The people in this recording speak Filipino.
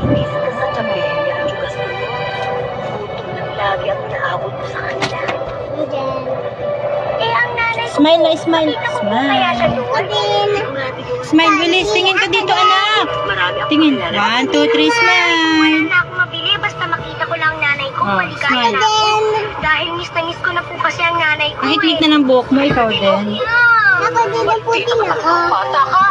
po ka sa Jamaica at yung mo. Gutom lang lagi ang naabot mo sa kanila. Eh, ang nanay ko Smile na smile. Nakita ko po kaya siya Smile. doon. Smile, bilis. Tingin ka dito, anak. Marami akong Tingin. kilala. One, two, three, Wala smile. na ako mabili, basta makita ko lang ang nanay ko. Oh, maligaya smile. na ako. Dahil miss na miss ko na po kasi ang nanay ko. Ang iklik eh. na ng buhok mo, ikaw din. Ako din ang puti na ako. Bata ka.